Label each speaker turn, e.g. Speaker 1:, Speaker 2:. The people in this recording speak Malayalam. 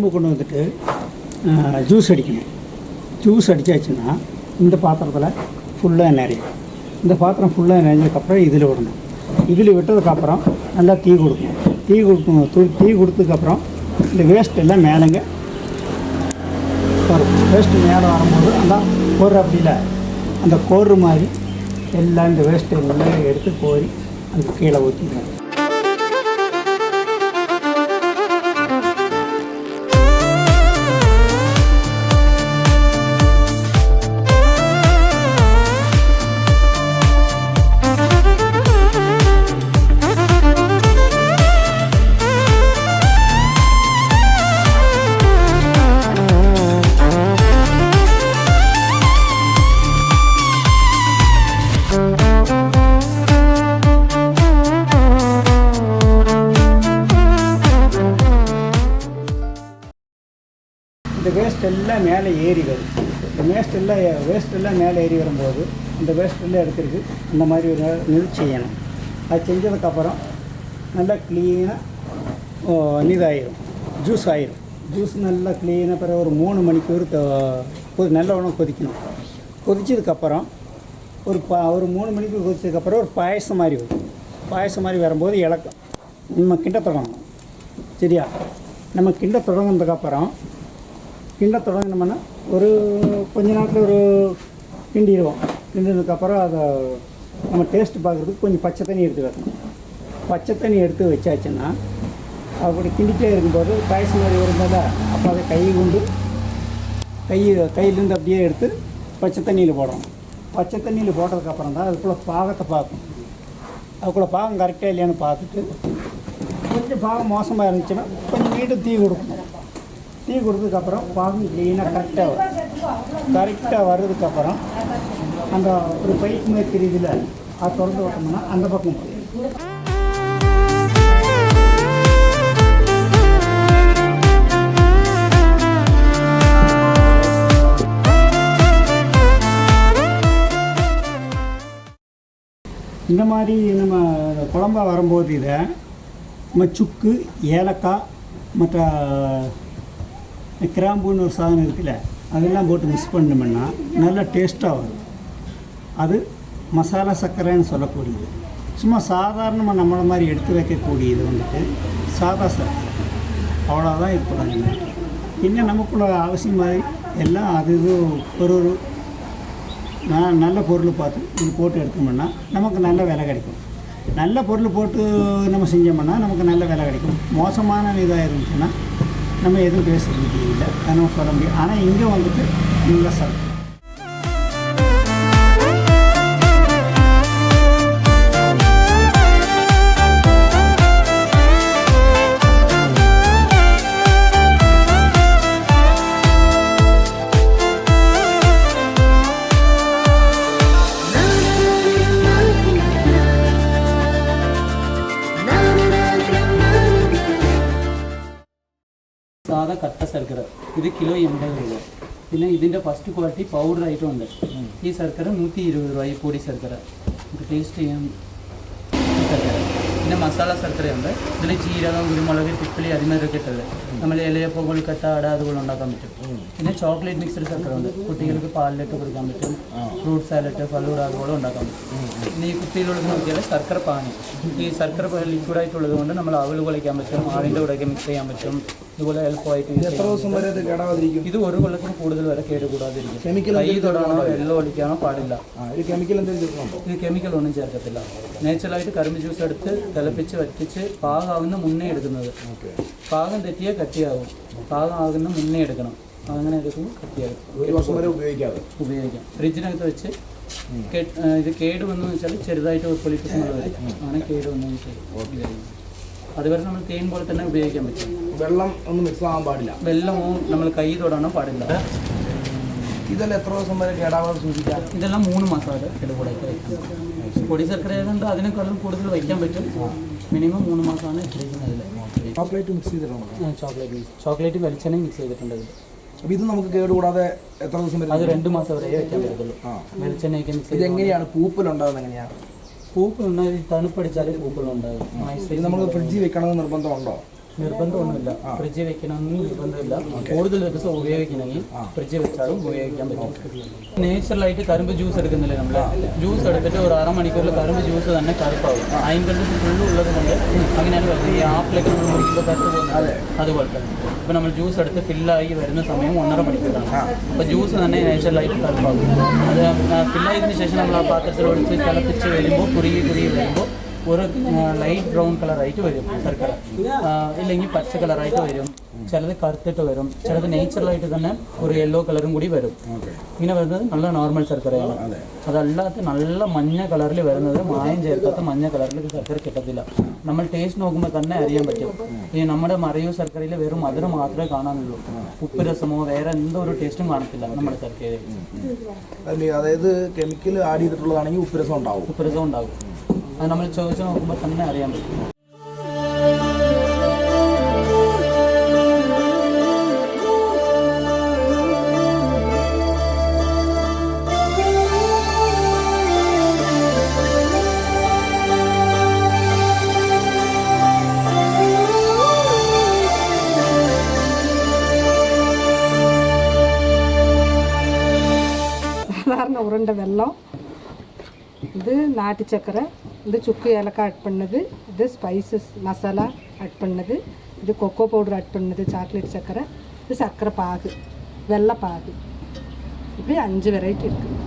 Speaker 1: கரும்பு கொண்டு வந்துட்டு ஜூஸ் அடிக்கணும். ஜூஸ் அடித்தாச்சுன்னா இந்த பாத்திரத்தில் ஃபுல்லாக நிறையும் இந்த பாத்திரம் ஃபுல்லாக நிறைஞ்சதுக்கப்புறம் இதில் விடணும். இதில் விட்டதுக்கப்புறம் நல்லா தீ கொடுக்கணும். தீ கொடுக்கணும் தூ- தீ கொடுத்ததுக்கப்புறம் இந்த வேஸ்ட் எல்லாம் மேலேங்க வரும். வேஸ்ட்டு மேலே வரும்போது அந்த கோர் அப்படியில் அந்த கோர் மாதிரி எல்லாம் இந்த வேஸ்ட்டு எல்லாம் எடுத்து கோரி அதுக்கு கீழே ஊற்றிடுவேன் எல்லாம் மேலே ஏறி வரும். இந்த வேஸ்ட் எல்லாம் வேஸ்ட் எல்லாம் மேலே ஏறி வரும்போது இந்த வேஸ்ட் எல்லாம் எடுத்துருக்கு இந்த மாதிரி ஒரு இது செய்யணும். அது செஞ்சதுக்கப்புறம் நல்லா க்ளீனாக இதாயிரும். ஜூஸ் ஆயிரும். ஜூஸ் நல்லா க்ளீனாக பிறகு ஒரு மூணு மணிக்கூர் த- நல்ல உணவு கொதிக்கணும். கொதிச்சதுக்கப்புறம் ஒரு பா ஒரு மூணு மணிக்கு கொதிச்சதுக்கப்புறம் ஒரு பாயசம் மாதிரி வரும். பாயசம் மாதிரி வரும்போது இலக்கம். நம்ம கிண்ட தொடங்கணும். சரியா? நம்ம கிண்ட தொடங்கினதுக்கப்புறம் கிண்ட தொடங்கினோம்னா ஒரு கொஞ்ச நேரத்தில் ஒரு கிண்டிடுவோம். கிண்டினதுக்கப்புறம் அதை நம்ம டேஸ்ட் பார்க்குறதுக்கு கொஞ்சம் பச்சை தண்ணி எடுத்து வைக்கணும். பச்சை தண்ணி எடுத்து வச்சாச்சுன்னா அப்படி கிண்டிட்டே இருக்கும்போது பாயசம் மாதிரி வரும்போது அப்போ அதை கை கொண்டு கை கையிலேருந்து அப்படியே எடுத்து பச்சை தண்ணியில் போடணும். பச்சை தண்ணியில் போட்டதுக்கப்புறம் தான் அதுக்குள்ளே பாகத்தை பார்க்கணும். அதுக்குள்ளே பாகம் கரெக்டாக இல்லையான்னு பார்த்துட்டு கொஞ்சம் பாகம் மோசமாக இருந்துச்சுன்னா கொஞ்சம் மீண்டும் தீ கொடுக்கணும். டீ கொடுத்ததுக்கப்புறம் பாகம் க்ளீனாக கரெக்டாக கரெக்டாக வர்றதுக்கப்புறம் அந்த ஒரு பைப் மாதிரி தெரியுதுல அது திறந்து விட்டோம்னா அந்த பக்கம் போயிடும் இந்த மாதிரி நம்ம குழம்பா வரும்போது இதை நம்ம சுக்கு ஏலக்காய் மற்ற கிராம்புன்னு ஒரு சாதனம் இருக்குல்ல அதெல்லாம் போட்டு மிக்ஸ் பண்ணோம்னா நல்லா டேஸ்ட்டாக வரும். அது மசாலா சர்க்கரைன்னு சொல்லக்கூடியது. சும்மா சாதாரணமாக நம்மளை மாதிரி எடுத்து வைக்கக்கூடியது வந்துட்டு சாதா சர்க்கரை. அவ்வளோதான் இருக்கக்கூடாது இன்னும் நமக்குள்ள அவசியம் மாதிரி எல்லாம் அது இது ஒரு ஒரு நல்ல பொருள் பார்த்து இது போட்டு எடுத்தோம்னா நமக்கு நல்ல விலை கிடைக்கும். நல்ல பொருள் போட்டு நம்ம செஞ்சோம்னா நமக்கு நல்ல விலை கிடைக்கும். மோசமான இதாக இருந்துச்சுன்னா நம்ம எதுவும் பேசுறது இல்லை. அதை நம்ம சொல்ல முடியும் ஆனால் இங்கே வந்துட்டு நல்ல சார்
Speaker 2: സാധാ കട്ട ശർക്കര. ഇത് കിലോ എൺപത് രൂപ. പിന്നെ ഇതിന്റെ ഫസ്റ്റ് ക്വാളിറ്റി പൗഡർ ആയിട്ടുണ്ട്. ഈ ശർക്കര നൂറ്റി ഇരുപത് രൂപ ഈ പൊടി ശർക്കര. നമുക്ക് ടേസ്റ്റ് ചെയ്യാൻ ശർക്കര. പിന്നെ മസാല ശർക്കരയുണ്ട്. ഇതിൽ ജീരകം കുരുമുളക് പിപ്പിളി അരിമരൊക്കെ ഇട്ടത്. നമ്മൾ ഇലയപ്പം കൊഴുക്കട്ട അട അതുപോലെ ഉണ്ടാക്കാൻ പറ്റും. പിന്നെ ചോക്ലേറ്റ് മിക്സഡ് ശർക്കര ഉണ്ട് കുട്ടികൾക്ക് പാലിലിട്ട് കൊടുക്കാൻ പറ്റും. ഫ്രൂട്ട് സാലഡ് ഫലൂഡ അതുപോലെ ഉണ്ടാക്കാൻ പറ്റും. പിന്നെ ഈ കുപ്പിയിലുള്ളത് നോക്കിയാൽ ശർക്കര പാനി. ഈ ശർക്കര ലിക്വിഡായിട്ടുള്ളത് കൊണ്ട് നമ്മൾ അവൾ കുളിക്കാൻ പറ്റും ആളിന്റെ കൂടെയൊക്കെ മിക്സ് ചെയ്യാൻ പറ്റും. ഇതുപോലെ എളുപ്പമായിട്ട് എത്ര
Speaker 3: ദിവസം വരെ ഇത് കേടാവാതിരിക്കും?
Speaker 2: ഇത് ഒരു കൊല്ലത്തിന് കൂടുതൽ വരെ കേടുകൂടാതിരിക്കും.
Speaker 3: കെമിക്കൽ
Speaker 2: കൈ തൊടാനോ വെള്ളം ഒഴിക്കാനോ പാടില്ല.
Speaker 3: കെമിക്കൽ എന്തെങ്കിലും ചേർക്കണോ
Speaker 2: ഇത് കെമിക്കൽ ഒന്നും ചേർക്കത്തില്ല. നാച്ചുറലായിട്ട് കരിമ്പ് ജ്യൂസ് എടുത്ത് തിളപ്പിച്ച് വറ്റിച്ച് പാകാവുന്ന മുന്നേ എടുക്കുന്നത്. പാകം തെറ്റിയാൽ കട്ടിയാകും പാകമാകുന്ന മുന്നേ എടുക്കണം. അങ്ങനെ എടുക്കുമ്പോൾ കട്ടിയാകും
Speaker 3: ഒരു വർഷം വരെ ഉപയോഗിക്കാതെ.
Speaker 2: ഉപയോഗിക്കാം. ഫ്രിഡ്ജിനകത്ത് വെച്ച് ഇത് കേട് വന്നു വെച്ചാൽ ചെറുതായിട്ട് ഒരു പൊളിപ്പിക്കുന്നത് വരും. അങ്ങനെ കേട് വന്നു വെച്ചാൽ ഉപയോഗിക്കാം. അതുവരെ നമ്മൾ തേൻ പോലെ തന്നെ ഉപയോഗിക്കാൻ പറ്റും.
Speaker 3: വെള്ളം ഒന്നും മിക്സ് ആവാൻ പാടില്ല.
Speaker 2: വെള്ളം നമ്മൾ കൈ തൊടാനോ പാടില്ല.
Speaker 3: ഇതെല്ലാം എത്ര ദിവസം വരെ കേടാവാതെ സൂക്ഷിക്കാം
Speaker 2: ഇതെല്ലാം മൂന്ന് മാസം വരെ വയ്ക്കാം പൊടി ശർക്കര ആയതുകൊണ്ട് അതിനേക്കാളും കൂടുതൽ വയ്ക്കാൻ പറ്റും. മിനിമം മൂന്ന് മാസമാണ് ഇട്ടിരിക്കുന്നത്
Speaker 3: ചോക്ലേറ്റ് മിക്സ് ചെയ്തിട്ടുണ്ടോ?
Speaker 2: ചോക്ലേറ്റ് മിക്സ് ചോക്ലേറ്റ് വെളിച്ചെണ്ണ മിക്സ് ചെയ്തിട്ടുണ്ട് ഇതിൽ
Speaker 3: അപ്പോൾ ഇത് നമുക്ക് കേടുകൂടാതെ എത്ര ദിവസം വരെ അത്
Speaker 2: രണ്ട് മാസം വരെ വയ്ക്കാൻ പറ്റത്തുള്ളൂ.
Speaker 3: ആ.
Speaker 2: വെളിച്ചെണ്ണയൊക്കെ മിക്സ്
Speaker 3: ഇത്
Speaker 2: ചെയ്ത്
Speaker 3: എങ്ങനെയാണ് പൂപ്പലുണ്ടാകുന്നത് എങ്ങനെയാണ്
Speaker 2: പൂപ്പലുണ്ടായി തണുപ്പടിച്ചാൽ
Speaker 3: പൂപ്പലുണ്ടാകും. നമ്മൾ ഫ്രിഡ്ജിൽ വെക്കണമെന്ന് നിർബന്ധമുണ്ടോ?
Speaker 2: നിർബന്ധമൊന്നുമില്ല. ഫ്രിഡ്ജ് വെക്കണമെന്ന് നിർബന്ധമില്ല. കൂടുതൽ ദിവസം ഉപയോഗിക്കണമെങ്കിൽ ഫ്രിഡ്ജ് വെച്ചാലും ഉപയോഗിക്കാൻ പറ്റും. നേച്ചുറലായിട്ട് കരുമ്പ് ജ്യൂസ് എടുക്കുന്നില്ല നമ്മൾ ജ്യൂസ് എടുത്തിട്ട് ഒരു അരമണിക്കൂറിൽ കരുമ്പ് ജ്യൂസ് തന്നെ കറുപ്പാവും. അതിന്റെ ഫുള്ള് ഉള്ളത് കൊണ്ട് അങ്ങനെയാണ് വരുന്നത്. ഈ ആപ്പിലൊക്കെ നമ്മൾ മുറിക്കുമ്പോൾ കറുത്ത് പോകുന്നത്. അതുപോലെ തന്നെ. ഇപ്പം നമ്മൾ ജ്യൂസ് എടുത്ത് ഫില്ലായി വരുന്ന സമയം ഒന്നര മണിക്കൂറാണ്. അപ്പോൾ ജ്യൂസ് തന്നെ നേച്ചുറലായിട്ട് കറുപ്പാവും അത് ഫില്ലായതിനു ശേഷം നമ്മൾ ആ പാത്രത്തിൽ ഒഴിച്ച് തിളപ്പിച്ച് വരുമ്പോൾ കുറുകി കുറുകി വരുമ്പോൾ ഒരു ലൈറ്റ് ബ്രൗൺ കളറായിട്ട് വരും ശർക്കര ഇല്ലെങ്കിൽ പച്ച കളറായിട്ട് വരും. ചിലത് കറുത്തിട്ട് വരും. ചിലത് നേച്ചുറലായിട്ട് തന്നെ ഒരു യെല്ലോ കളറും കൂടി വരും. ഇങ്ങനെ വരുന്നത് നല്ല നോർമൽ ശർക്കരയാണ് അതല്ലാത്ത നല്ല മഞ്ഞ കളറിൽ വരുന്നത് മായം ചേർക്കാത്ത മഞ്ഞ കളറിൽ ശർക്കര കിട്ടത്തില്ല. നമ്മൾ ടേസ്റ്റ് നോക്കുമ്പോൾ തന്നെ അറിയാൻ പറ്റും. ഈ നമ്മുടെ മറയൂർ ശർക്കരയിൽ വെറും മധുരം മാത്രമേ കാണാനുള്ളൂ. ഉപ്പ് രസമോ വേറെ എന്തോ ഒരു ടേസ്റ്റും കാണത്തില്ല നമ്മുടെ ശർക്കരയിൽ
Speaker 3: അതായത് കെമിക്കൽ ആഡ് ചെയ്തിട്ടുള്ളതാണെങ്കിൽ ഉപ്പ് രസം ഉണ്ടാവും.
Speaker 2: ഉപ്പ് രസം ഉണ്ടാകും അത് നമ്മൾ ചോദിച്ചു നോക്കുമ്പോൾ തന്നെ അറിയാൻ പറ്റും.
Speaker 4: സാധാരണ ഉരുണ്ട വെള്ളം இது நாட்டு சக்கரை இது சுக்கு ஏலக்காய் ஆட் பண்ணது இது ஸ்பைசஸ் மசாலா ஆட் பண்ணது இது கொக்கோ பவுடர் ஆட் பண்ணது சாக்லேட் சக்கரை இது சர்க்கரை பாகு வெள்ளை பாகு. இப்படி அஞ்சு வெரைட்டி இருக்குது